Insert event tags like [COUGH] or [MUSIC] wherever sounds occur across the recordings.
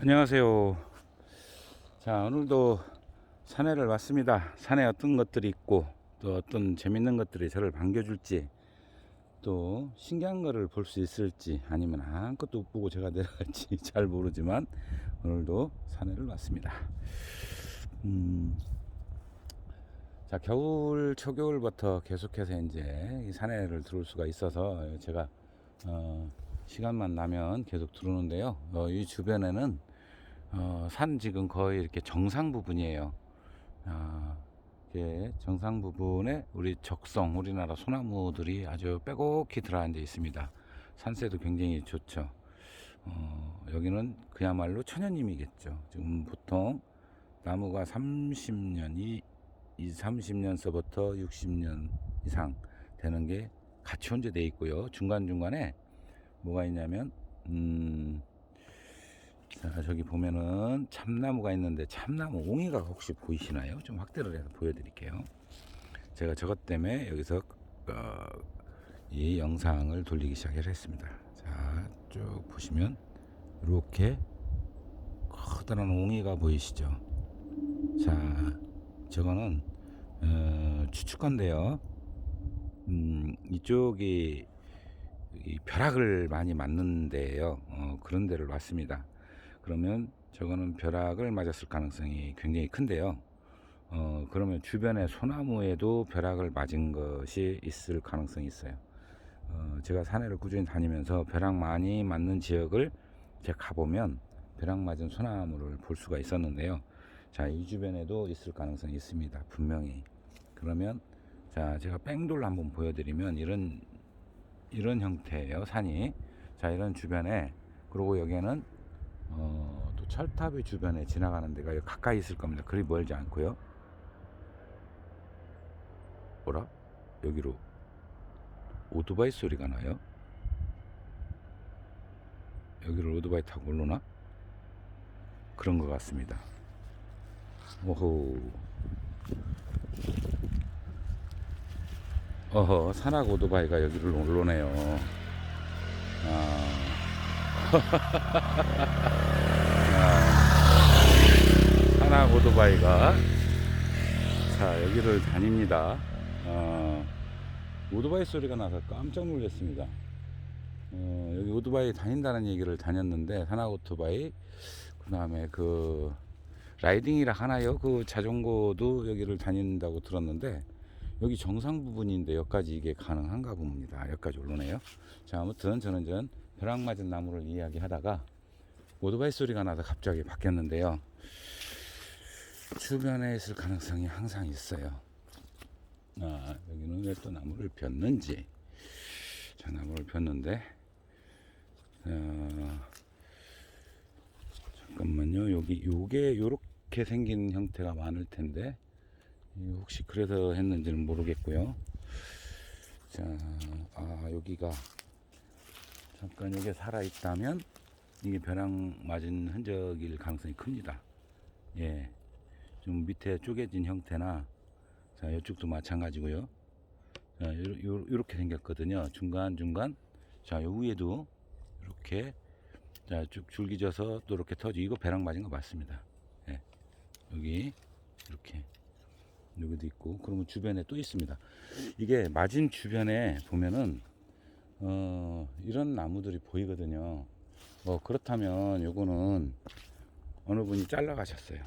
안녕하세요. 자, 오늘도 산에를 왔습니다. 산에 어떤 것들이 있고 또 어떤 재밌는 것들이 저를 반겨줄지 또 신기한 거를 볼 수 있을지 아니면 아무것도 못 보고 제가 내려갈지 [LAUGHS] 잘 모르지만 오늘도 산에를 왔습니다. 음, 자, 겨울, 초겨울부터 계속해서 이제 이 산에를 들어올 수가 있어서 제가 어, 시간만 나면 계속 들어오는데요. 어, 이 주변에는 어, 산 지금 거의 이렇게 정상 부분이에요. 아, 이게 정상 부분에 우리 적성, 우리나라 소나무들이 아주 빼곡히 들어앉아 있습니다. 산세도 굉장히 좋죠. 어, 여기는 그야말로 천연임이겠죠. 지금 보통 나무가 30년, 이, 이 30년서부터 60년 이상 되는 게 같이 혼재되어 있고요. 중간중간에 뭐가 있냐면, 음, 자, 저기 보면은 참나무가 있는데 참나무 옹이가 혹시 보이시나요? 좀 확대를 해서 보여드릴게요. 제가 저것 때문에 여기서 어, 이 영상을 돌리기 시작했습니다. 자, 쭉 보시면 이렇게 커다란 옹이가 보이시죠? 자, 저거는 어, 추측건데요. 음, 이쪽이 이 벼락을 많이 맞는데요. 어, 그런 데를 왔습니다. 그러면 저거는 벼락을 맞았을 가능성이 굉장히 큰데요. 어, 그러면 주변에 소나무에도 벼락을 맞은 것이 있을 가능성이 있어요. 어, 제가 산에를 꾸준히 다니면서 벼락 많이 맞는 지역을 제가 가보면 벼락 맞은 소나무를 볼 수가 있었는데요. 자, 이 주변에도 있을 가능성이 있습니다. 분명히. 그러면 자, 제가 뺑돌 한번 보여드리면 이런 이런 형태예요. 산이. 자, 이런 주변에 그리고 여기에는 어, 또 철탑의 주변에 지나가는 데가 가까이 있을 겁니다. 그리 멀지 않고요. 뭐라? 여기로 오토바이 소리가 나요. 여기로 오토바이 타고 올라나? 그런 것 같습니다. 오호. 어허, 산악 오토바이가 여기를 올라오네요. 아. 하나 오토바이가 자 여기를 다닙니다. 어, 오토바이 소리가 나서 깜짝 놀랐습니다. 어, 여기 오토바이 다닌다는 얘기를 다녔는데 하나 오토바이 그 다음에 그 라이딩이라 하나요? 그 자전거도 여기를 다닌다고 들었는데 여기 정상 부분인데 여기까지 이게 가능한가 봅니다. 여기까지 올라오네요. 자 아무튼 저는 전 벼락 맞은 나무를 이야기하다가 오토바이 소리가 나서 갑자기 바뀌었는데요. 주변에 있을 가능성이 항상 있어요. 아, 여기는 왜 또 나무를 폈는지. 자, 나무를 폈는데, 어, 잠깐만요. 여기, 요게, 요렇게 생긴 형태가 많을 텐데, 혹시 그래서 했는지는 모르겠고요. 자, 아, 여기가, 잠깐 여기 살아있다면, 이게 벼락 맞은 흔적일 가능성이 큽니다. 예. 좀 밑에 쪼개진 형태나, 자, 이쪽도 마찬가지고요. 자, 요렇게 생겼거든요. 중간중간. 자, 요 위에도 이렇게, 자, 쭉 줄기져서 또 이렇게 터지. 이거 벼락 맞은 거 맞습니다. 예. 여기, 이렇게. 여기도 있고, 그러면 주변에 또 있습니다. 이게 맞은 주변에 보면은, 어, 이런 나무들이 보이거든요. 어, 그렇다면 요거는 어느 분이 잘라 가셨어요.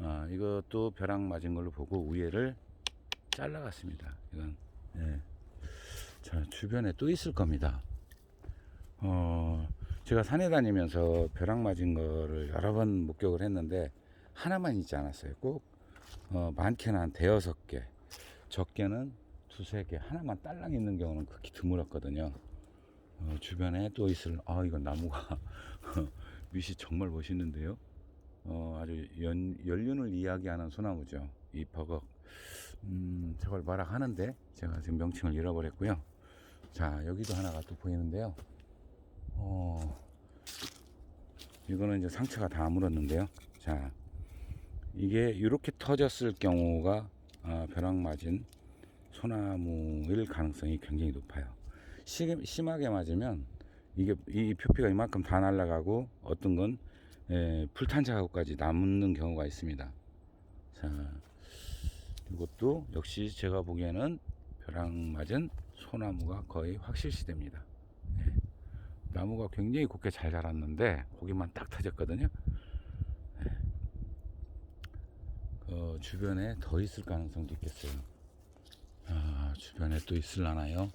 아, 이것도 벼락 맞은 걸로 보고 위에를 잘라 갔습니다. 이건, 예. 자, 주변에 또 있을 겁니다. 어, 제가 산에 다니면서 벼락 맞은 거를 여러 번 목격을 했는데 하나만 있지 않았어요. 꼭, 어, 많게는 한 대여섯 개, 적게는 두세 개, 하나만 딸랑 있는 경우는 극히 드물었거든요. 어, 주변에 또 있을 아 이건 나무가 [LAUGHS] 밑이 정말 멋있는데요. 어, 아주 연, 연륜을 이야기하는 소나무죠. 이 버걱. 음, 저걸 뭐라 하는데 제가 지금 명칭을 잃어버렸고요. 자 여기도 하나가 또 보이는데요. 어, 이거는 이제 상처가 다 물었는데요. 자 이게 이렇게 터졌을 경우가 아, 벼락 맞은 소나무일 가능성이 굉장히 높아요. 심, 심하게 맞으면 이게 이 표피가 이만큼 다 날아가고 어떤 건 예, 풀탄 자국까지 남는 경우가 있습니다. 자, 이것도 역시 제가 보기에는 벼락 맞은 소나무가 거의 확실시됩니다. 예. 나무가 굉장히 곱게 잘 자랐는데 고기만 딱 터졌거든요. 예. 그 주변에 더 있을 가능성도 있겠어요. 아, 주변에 또 있을라나요?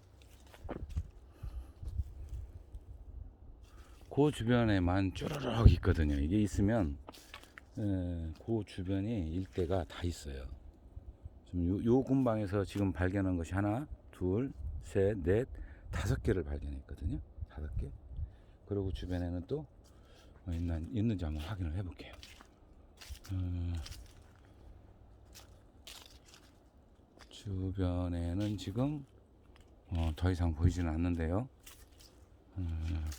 그 주변에만 쭈르륵 있거든요. 이게 있으면 에, 그 주변이 일대가 다 있어요. 요, 요 근방에서 지금 발견한 것이 하나, 둘, 셋, 넷, 다섯 개를 발견했거든요. 다섯 개. 그리고 주변에는 또 어, 있나, 있는지 한번 확인을 해볼게요. 어, 주변에는 지금 어, 더 이상 보이지는 않는데요. 음,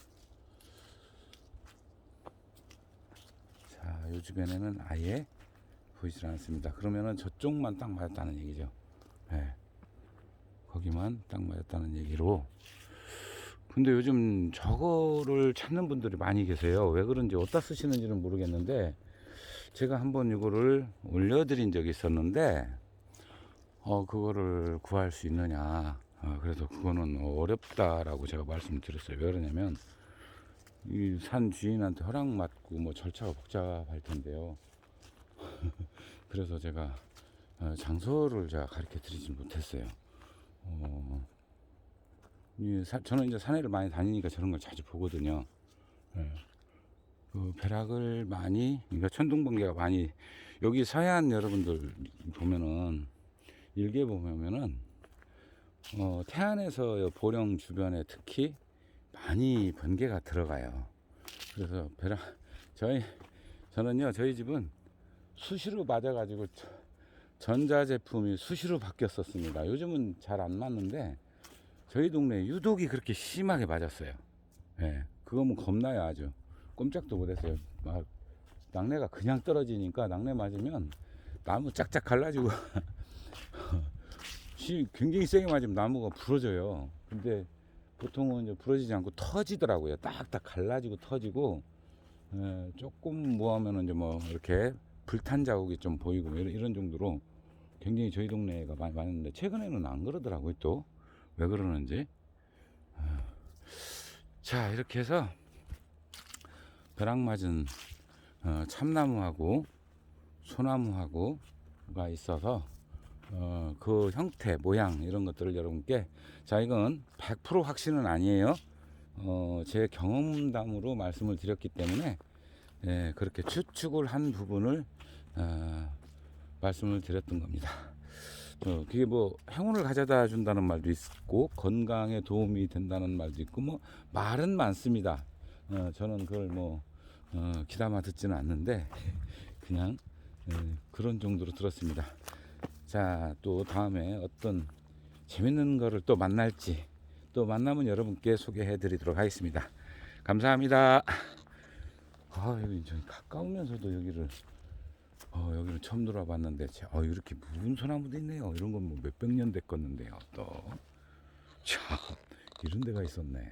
자, 요 주변에는 아예 보이질 않습니다. 그러면은 저쪽만 딱 맞았다는 얘기죠. 예. 거기만 딱 맞았다는 얘기로. 근데 요즘 저거를 찾는 분들이 많이 계세요. 왜 그런지 어디다 쓰시는지는 모르겠는데 제가 한번 이거를 올려드린 적이 있었는데 어 그거를 구할 수 있느냐. 어, 그래서 그거는 어렵다라고 제가 말씀드렸어요. 왜 그러냐면 이 산 주인한테 허락 받고 뭐 절차가 복잡할 텐데요. [LAUGHS] 그래서 제가 어, 장소를 제가 가르쳐 드리지 못했어요. 어, 이 사- 저는 이제 산에를 많이 다니니까 저런 걸 자주 보거든요. 예. 그 벼락을 많이, 그러니까 천둥번개가 많이 여기 서해안 여러분들 보면은 일개 보면은 어, 태안에서 보령 주변에 특히 많이 번개가 들어가요. 그래서 벼락 저희 저는요 저희 집은 수시로 맞아가지고 저- 전자 제품이 수시로 바뀌었었습니다. 요즘은 잘 안 맞는데 저희 동네 유독이 그렇게 심하게 맞았어요. 예, 그거면 겁나요 아주 꼼짝도 못했어요. 막 낙내가 그냥 떨어지니까 낙내 맞으면 나무 짝짝 갈라지고 [LAUGHS] 시- 굉장히 세게 맞으면 나무가 부러져요. 근데 보통은 이제 부러지지 않고 터지더라고요. 딱딱 갈라지고 터지고 예, 조금 뭐 하면은 이제 뭐 이렇게 불탄 자국이 좀 보이고 뭐 이런, 이런 정도로 굉장히 저희 동네가 많이 많은데 최근에는 안 그러더라고요. 또 왜 그러는지. 아, 자 이렇게 해서 벼락 맞은 어, 참나무하고 소나무하고가 있어서 어, 그 형태, 모양 이런 것들을 여러분께 자 이건 100% 확신은 아니에요. 어, 제 경험담으로 말씀을 드렸기 때문에 예, 그렇게 추측을 한 부분을 어, 말씀을 드렸던 겁니다. 어, 그게 뭐 행운을 가져다 준다는 말도 있고 건강에 도움이 된다는 말도 있고 뭐 말은 많습니다. 어, 저는 그걸 뭐 어, 귀담아 듣지는 않는데 그냥 예, 그런 정도로 들었습니다. 자, 또 다음에 어떤 재밌는 거를 또 만날지 또 만나면 여러분께 소개해 드리도록 하겠습니다. 감사합니다. 아, 여기 좀 가까우면서도 여기를 어, 여기를 처음 들어봤는데 자, 어, 이렇게 묵은 소나무도 있네요. 이런 건 뭐 몇백 년 됐겠는데요. 또 참, 이런 데가 있었네.